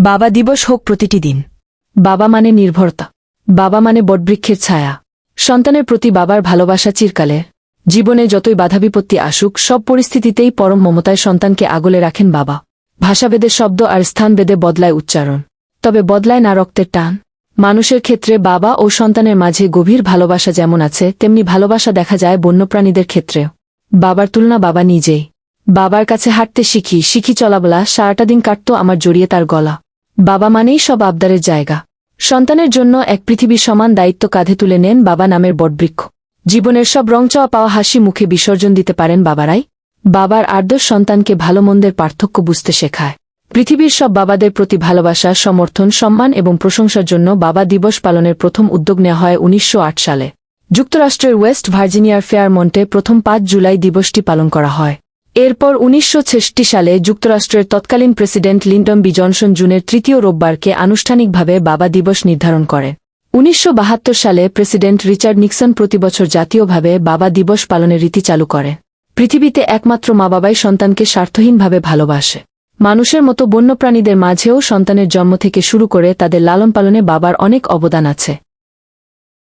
বাবা দিবস হোক প্রতিটি দিন। বাবা মানে নির্ভরতা। বাবা মানে বটবৃক্ষের ছায়া। সন্তানের প্রতি বাবার ভালোবাসা চিরকালে। জীবনে যতই বাধা বিপত্তি আসুক, সব পরিস্থিতিতেই পরম মমতায় সন্তানকে আগলে রাখেন বাবা। ভাষাভেদে শব্দ আর স্থানভেদে বদলায় উচ্চারণ। তবে বদলায় না রক্তের টান। মানুষের ক্ষেত্রে বাবা ও সন্তানের মাঝে গভীর ভালোবাসা যেমন আছে, তেমনি ভালোবাসা দেখা যায় বন্যপ্রাণীদের ক্ষেত্রেও। বাবার তুলনা বাবা নিজেই। বাবার কাছে হাঁটতে শিখি শিখি চলাবলা, সারাটা দিন কাটত আমার জড়িয়ে তার গলা। বাবা মানেই সব আবদারের জায়গা। সন্তানের জন্য এক পৃথিবীর সমান দায়িত্ব কাঁধে তুলে নেন বাবা নামের বটবৃক্ষ। জীবনের সব রং চাওয়া পাওয়া হাসি মুখে বিসর্জন দিতে পারেন বাবারাই। বাবার আর্দশ সন্তানকে ভালো মন্দের পার্থক্য বুঝতে শেখায়। পৃথিবীর সব বাবাদের প্রতি ভালোবাসা, সমর্থন, সম্মান এবং প্রশংসার জন্য বাবা দিবস পালনের প্রথম উদ্যোগ নেওয়া হয় উনিশশো আট সালে। যুক্তরাষ্ট্রের ওয়েস্ট ভার্জিনিয়ার ফেয়ারমন্টে প্রথম পাঁচ জুলাই দিবসটি পালন করা হয়। এরপর উনিশশো সালে যুক্তরাষ্ট্রের তৎকালীন প্রেসিডেন্ট লিন্টন বি জনসন জুনের তৃতীয় রোববারকে আনুষ্ঠানিকভাবে বাবা দিবস নির্ধারণ করে। উনিশশো বাহাত্তর সালে প্রেসিডেন্ট রিচার্ড নিক্সন প্রতিবছর জাতীয়ভাবে বাবা দিবস পালনের রীতি চালু করে। পৃথিবীতে একমাত্র মা বাবাই সন্তানকে স্বার্থহীনভাবে ভালোবাসে। মানুষের মতো বন্যপ্রাণীদের মাঝেও সন্তানের জন্ম থেকে শুরু করে তাদের লালন পালনে বাবার অনেক অবদান আছে।